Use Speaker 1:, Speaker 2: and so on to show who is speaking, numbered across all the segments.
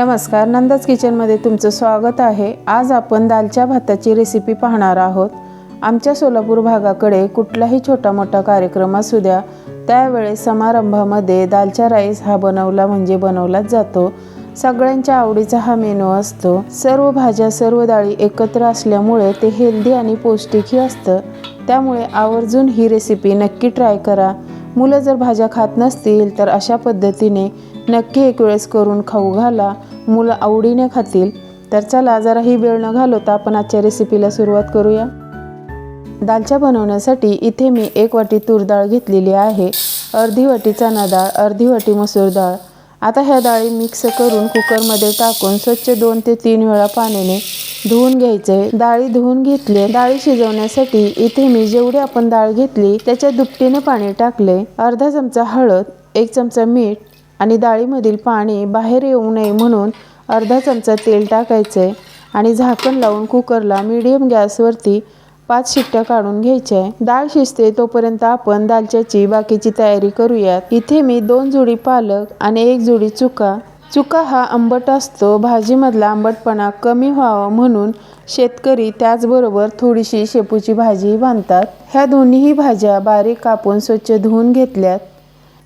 Speaker 1: नमस्कार नंदाच किचनमध्ये तुमचं स्वागत आहे. आज आपण दालच्या भाताची रेसिपी पाहणार आहोत. आमच्या सोलापूर भागाकडे कुठलाही छोटा मोठा कार्यक्रम असू द्या त्यावेळेस समारंभामध्ये दालचा राईस हा बनवला म्हणजे बनवलाच जातो. सगळ्यांच्या आवडीचा हा मेनू असतो. सर्व भाज्या सर्व डाळी एकत्र असल्यामुळे ते हेल्दी आणि पौष्टिकही असतं. त्यामुळे आवर्जून ही रेसिपी नक्की ट्राय करा. मुलं जर भाज्या खात नसतील तर अशा पद्धतीने नक्की एक वेळेस करून खाऊ घाला. मुलं आवडीने खातील. तर चला जराही वेळ न घालवता आपण आजच्या रेसिपीला सुरुवात करूया. दालच्या बनवण्यासाठी इथे मी एक वाटी तूर डाळ घेतलेली आहे. अर्धी वाटी चणा डाळ अर्धी वाटी मसूर डाळ. आता ह्या डाळी मिक्स करून कुकरमध्ये टाकून स्वच्छ दोन ते तीन वेळा पाण्याने धुवून घ्यायचे. डाळी धुवून घेतले. डाळी शिजवण्यासाठी इथे मी जेवढी आपण डाळ घेतली त्याच्या दुपटीने पाणी टाकले. अर्धा चमचा हळद एक चमचा मीठ आणि डाळीमधील पाणी बाहेर येऊ नये म्हणून अर्धा चमचा तेल टाकायचं आहे आणि झाकण लावून कुकरला मीडियम गॅसवरती पाच शिट्ट्या काढून घ्यायच्या डाळ शिजते तोपर्यंत आपण दालच्याची बाकीची तयारी करूयात. इथे मी दोन जुडी पालक आणि एक जुडी चुका. चुका हा आंबट असतो भाजीमधला आंबटपणा कमी व्हावा म्हणून शेतकरी त्याचबरोबर थोडीशी शेपूची भाजी बांधतात. ह्या दोन्हीही भाज्या बारीक कापून स्वच्छ धुवून घेतल्यात.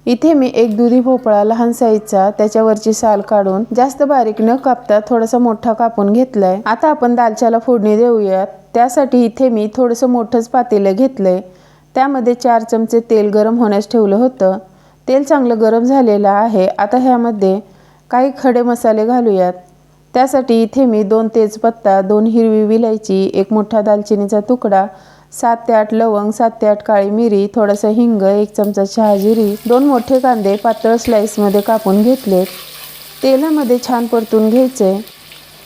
Speaker 1: इथे मी एक दुधी भोपळा लहान साईजचा त्याच्यावरची साल काढून जास्त बारीक न कापता थोडासा मोठा कापून घेतलाय. आता आपण दालच्याला फोडणी देऊयात. त्यासाठी इथे मी थोडंसं मोठंच पातेलं घेतलंय. त्यामध्ये चार चमचे तेल गरम होण्यास ठेवलं होतं. तेल चांगलं गरम झालेलं आहे. आता ह्यामध्ये काही खडे मसाले घालूयात. त्यासाठी इथे मी दोन तेजपत्ता दोन हिरवी विलायची एक मोठा दालचिनीचा तुकडा सात ते आठ लवंग सात ते आठ काळी मिरी थोडंसं हिंग एक चमचा शहाजिरी दोन मोठे कांदे पातळ स्लाईसमध्ये कापून घेतलेत तेलामध्ये छान परतून घ्यायचे.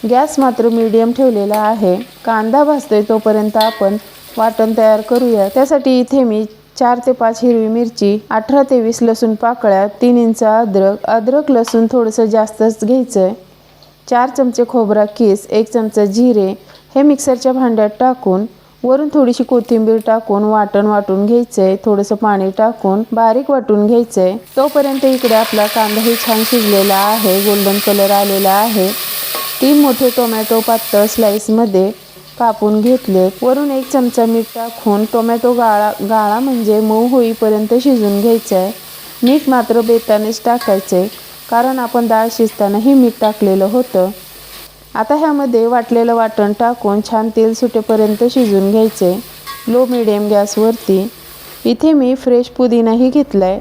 Speaker 1: गॅस मात्र मीडियम ठेवलेला आहे. कांदा भाजतोय तोपर्यंत आपण वाटण तयार करूया. त्यासाठी इथे मी चार ते पाच हिरवी मिरची अठरा ते वीस लसूण पाकळ्या तीन इंच अद्रक अद्रक लसूण थोडंसं जास्तच घ्यायचं आहे चार चमचे खोबरा किस एक चमचा जिरे हे मिक्सरच्या भांड्यात टाकून वरून थोडीशी कोथिंबीर टाकून वाटण वाटून घ्यायचंय. थोडंसं पाणी टाकून बारीक वाटून घ्यायचंय. तोपर्यंत इकडे आपला कांदाही छान शिजलेला आहे. गोल्डन कलर आलेला आहे. तीन मोठे टोमॅटो पातळ स्लाईसमध्ये कापून घेतले. वरून एक चमचा मीठ टाकून टोमॅटो गाळा गाळा म्हणजे मऊ होईपर्यंत शिजून घ्यायचं आहे मीठ मात्र बेतानेच टाकायचे कारण आपण डाळ शिजतानाही मीठ टाकलेलं होतं. आता ह्यामध्ये वाटलेलं वाटण टाकून छान तेल सुटेपर्यंत शिजून घ्यायचे. लो मिडियम गॅसवरती इथे मी फ्रेश पुदिनाही घेतला आहे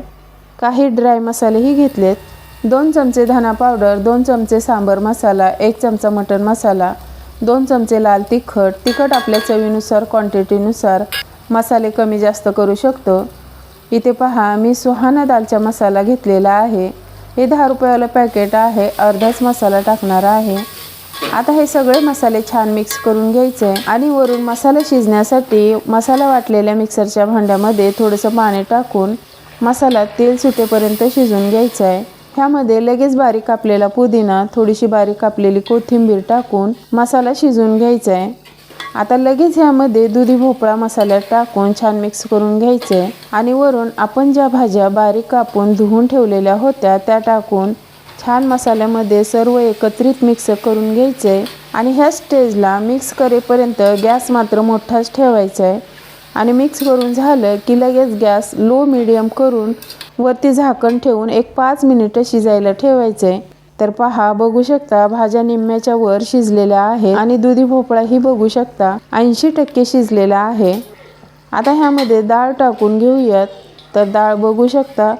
Speaker 1: काही ड्राय मसालेही घेतलेत. दोन चमचे धना पावडर दोन चमचे सांबर मसाला एक चमचा मटन मसाला दोन चमचे लाल तिखट. तिखट आपल्या चवीनुसार क्वांटिटीनुसार मसाले कमी जास्त करू शकतो. इथे पहा मी सुहाना दालचा मसाला घेतलेला आहे. हे दहा रुपयाला पॅकेट आहे. अर्धाच मसाला टाकणार आहे. आता हे सगळे मसाले छान मिक्स करून घ्यायचे आणि वरून मसाला शिजण्यासाठी मसाला वाटलेल्या मिक्सरच्या भांड्यामध्ये थोडंसं पाणी टाकून मसाला तेल सुटेपर्यंत शिजून घ्यायचं आहे ह्यामध्ये लगेच बारीक कापलेला पुदिना थोडीशी बारीक कापलेली कोथिंबीर टाकून मसाला शिजवून घ्यायचा आहे आता लगेच ह्यामध्ये दुधी भोपळा मसाल्यात टाकून छान मिक्स करून घ्यायचे आणि वरून आपण ज्या भाज्या बारीक कापून धुवून ठेवलेल्या होत्या त्या टाकून छान मसाल्यामध्ये सर्व एकत्रित मिक्स करून घ्यायचे आणि ह्या स्टेजला मिक्स करेपर्यंत गॅस मात्र मोठाच ठेवायचा आहे आणि मिक्स करून झालं की लगेच गॅस लो मिडियम करून वरती झाकण ठेवून एक पाच मिनिटं शिजायला ठेवायचं आहे तर पहा बघू शकता भाज्या निम्म्याच्या वर शिजलेल्या आहे आणि दुधी भोपळाही बघू शकता ऐंशी टक्के शिजलेला आहे. आता ह्यामध्ये डाळ टाकून घेऊयात. तर डाळ बघू शकता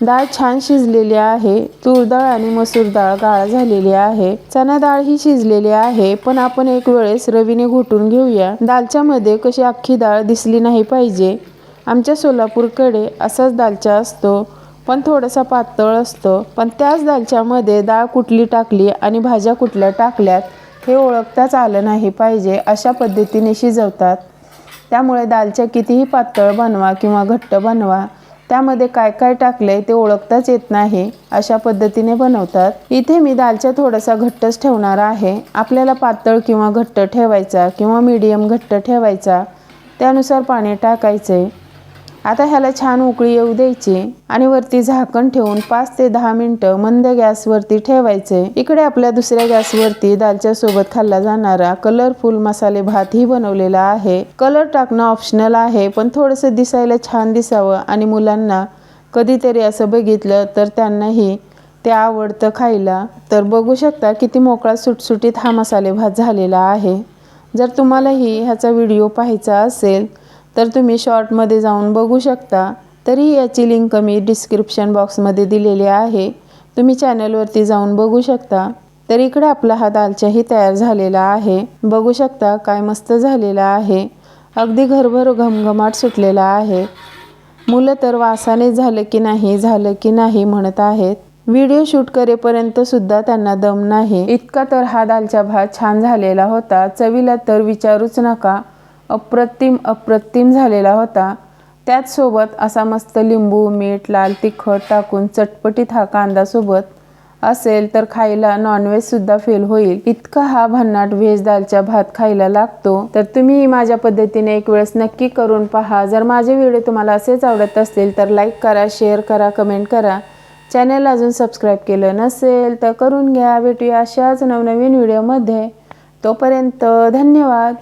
Speaker 1: डाळ छान शिजलेली आहे. तूर डाळ आणि मसूर डाळ गाळ झालेली आहे. चणा डाळ ही शिजलेली आहे पण आपण एक वेळेस रवीने घोटून घेऊया. दालच्यामध्ये कशी अख्खी डाळ दिसली नाही पाहिजे. आमच्या सोलापूरकडे असाच दालचा असतो पण थोडासा पातळ असतो. पण त्याच दालच्यामध्ये डाळ कुठली टाकली आणि भाज्या कुठल्या टाकल्यात हे ओळखताच आलं नाही पाहिजे अशा पद्धतीने शिजवतात. त्यामुळे दालच्या कितीही पातळ बनवा किंवा घट्ट बनवा त्यामध्ये काय काय टाकलंय ते ओळखताच येत नाही. अशा पद्धतीने बनवतात. इथे मी दालच्या थोडासा घट्टच ठेवणार आहे. आपल्याला पातळ किंवा घट्ट ठेवायचा किंवा मीडियम घट्ट ठेवायचा. त्यानुसार पाणी टाकायचे. आता ह्याला छान उकळी येऊ द्यायची आणि वरती झाकण ठेवून पाच ते दहा मिनटं मंद गॅसवरती ठेवायचे. इकडे आपल्या दुसऱ्या गॅसवरती दालच्या सोबत खाल्ला जाणारा कलरफुल मसाले भात ही बनवलेला आहे. कलर टाकणं ऑप्शनल आहे पण थोडंसं दिसायला छान दिसावं आणि मुलांना कधीतरी असं बघितलं तर त्यांनाही ते आवडतं खायला. तर बघू शकता किती मोकळा सुटसुटीत हा मसाले भात झालेला आहे. जर तुम्हालाही ह्याचा व्हिडिओ पाहायचा असेल तर तुम्ही शॉर्टमध्ये जाऊन बघू शकता. तरी याची लिंक मी डिस्क्रिप्शन बॉक्समध्ये दिलेली आहे. तुम्ही चॅनलवरती जाऊन बघू शकता. तर इकडे आपला हा दालचाही तयार झालेला आहे. बघू शकता काय मस्त झालेला आहे. अगदी घरभर घमघमाट सुटलेला आहे. मुलं तर वासाने झालं की नाही झालं की नाही म्हणत आहेत. व्हिडिओ शूट करेपर्यंत सुद्धा त्यांना दम नाही. इतका तर हा दालचा भात छान झालेला होता. चवीला तर विचारूच नका. अप्रतिम अप्रतिम झालेला होता. त्याचसोबत असा मस्त लिंबू मीठ लाल तिखट टाकून चटपटीत हा कांदासोबत असेल तर खायला नॉनव्हेजसुद्धा फेल होईल. इतका हा भन्नाट व्हेज दालचा भात खायला लागतो. तर तुम्ही माझ्या पद्धतीने एक वेळेस नक्की करून पहा. जर माझे व्हिडिओ तुम्हाला असेच आवडत असतील तर लाईक करा शेअर करा कमेंट करा. चॅनल अजून सबस्क्राईब केलं नसेल तर करून घ्या. भेटूया अशाच नवनवीन व्हिडिओमध्ये तोपर्यंत धन्यवाद.